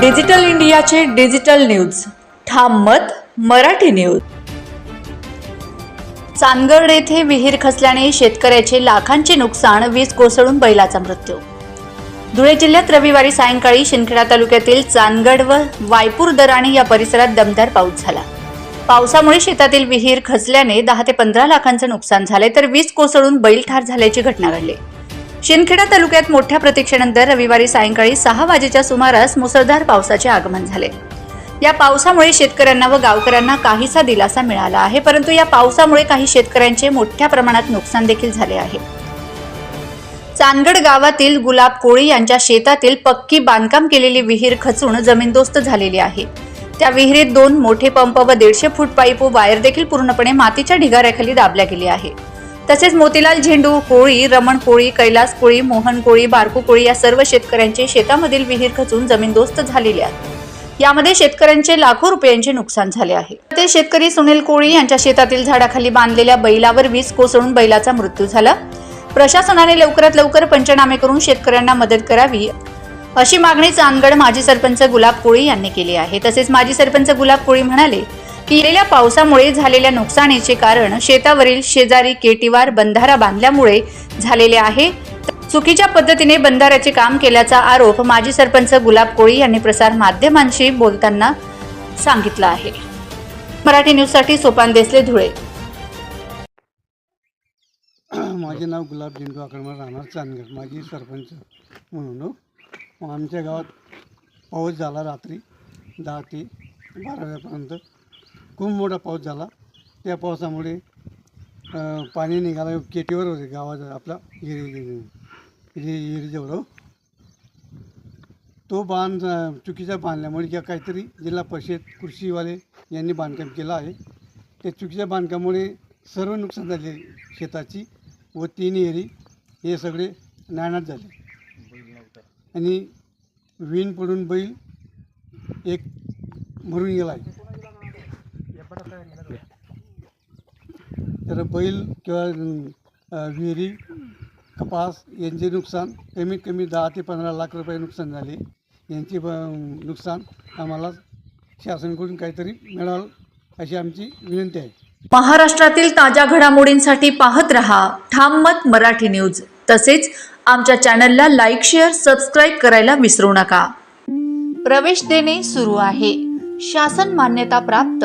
Digital इंडियाचे digital news. ठाम मत मराठी न्यूज. चांदगड येथे विहीर खचल्याने शेतकऱ्याचे लाखांचे नुकसान वीज कोसळून बैलाचा मृत्यू. धुळे जिल्ह्यात रविवारी सायंकाळी शिंदखेडा तालुक्यातील चांदगड व वायपूर दराणी या परिसरात दमदार पाऊस झाला. पावसामुळे शेतातील विहीर खचल्याने दहा ते पंधरा लाखांचं नुकसान झाले तर वीज कोसळून बैल ठार झाल्याची घटना घडली. शिंदखेडा तालुक्यात मोठ्या प्रतीक्षेनंतर रविवारी सायंकाळी सहा वाजेच्या सुमारास मुसळधार पावसाचे आगमन झाले. या पावसामुळे शेतकऱ्यांना व गावकऱ्यांना काहीसा दिलासा मिळाला आहे परंतु या पावसामुळे काही शेतकऱ्यांचे मोठ्या प्रमाणात नुकसान देखील झाले आहे. चांदगड गावातील गुलाब कोळी यांच्या शेतातील पक्की बांधकाम केलेली विहीर खचून जमीनदोस्त झालेली आहे. त्या विहिरीत दोन मोठे पंप व दीडशे फूट पाईप व वायर देखील पूर्णपणे मातीच्या ढिगाऱ्याखाली दाबल्या गेली आहे. तसेच मोतीलाल झेंडू कोळी रमण कोळी कैलास कोळी मोहन कोळी बारकू कोळी या सर्व शेतकऱ्यांचे शेतामधील विहीर खचून जमीनदोस्त झालेले आहे. यामध्ये शेतकऱ्यांचे लाखो रुपयांचे नुकसान झाले आहे. ते शेतकरी सुनील कोळी यांच्या शेतातील झाडाखाली बांधलेल्या बैलावर वीज कोसळून बैलाचा मृत्यू झाला. प्रशासनाने लवकरात लवकर पंचनामे करून शेतकऱ्यांना मदत करावी अशी मागणी चांदगड माजी सरपंच गुलाब कोळी यांनी केली आहे. तसेच माजी सरपंच गुलाब कोळी म्हणाले केलेल्या पावसामुळे झालेल्या नुकसानीचे कारण शेतावरील शेजारी केटीवार बंधारा बांधल्यामुळे झालेले आहे. चुकीच्या पद्धतीने बंधाऱ्याचे काम केल्याचा आरोप माजी सरपंच गुलाब कोळी यांनी प्रसार माध्यमांशी बोलताना सांगितलं आहे. मराठी न्यूजसाठी सोपान देसले धुळे. माझे नाव गुलाब झेंडू आकडमार राहणार चांदगड माझी सरपंच म्हणून हो. आमच्या गावात पाऊस झाला रात्री दहा ते बारा वाजेपर्यंत खूप मोठा पाऊस झाला. त्या पावसामुळे पाणी निघाला. केटीवर होते गावाचा आपला हिरी हिरीजवळ जेवढं तो बांध चुकीचा बांधल्यामुळे किंवा काहीतरी जिल्हा परिषद कृषीवाले यांनी बांधकाम केलं आहे. त्या चुकीच्या बांधकामामुळे सर्व नुकसान झाले शेताची व तीन एरी हे सगळे नाणात झाले. आणि विण पडून बैल एक मरून गेला आहे. तर बैल किंवा विहिरी कपास यांचे नुकसान कमीत कमी दहा ते पंधरा लाख रुपये नुकसान झाले. यांचे ब- नुकसान आम्हाला शासनाकडून काहीतरी मिळालं अशी आमची विनंती आहे. महाराष्ट्रातील ताज्या घडामोडींसाठी पाहत रहा ठाम मत मराठी न्यूज. तसेच आमच्या चॅनलला लाईक शेअर सबस्क्राईब करायला विसरू नका. प्रवेश देणे सुरू आहे. शासन मान्यता प्राप्त.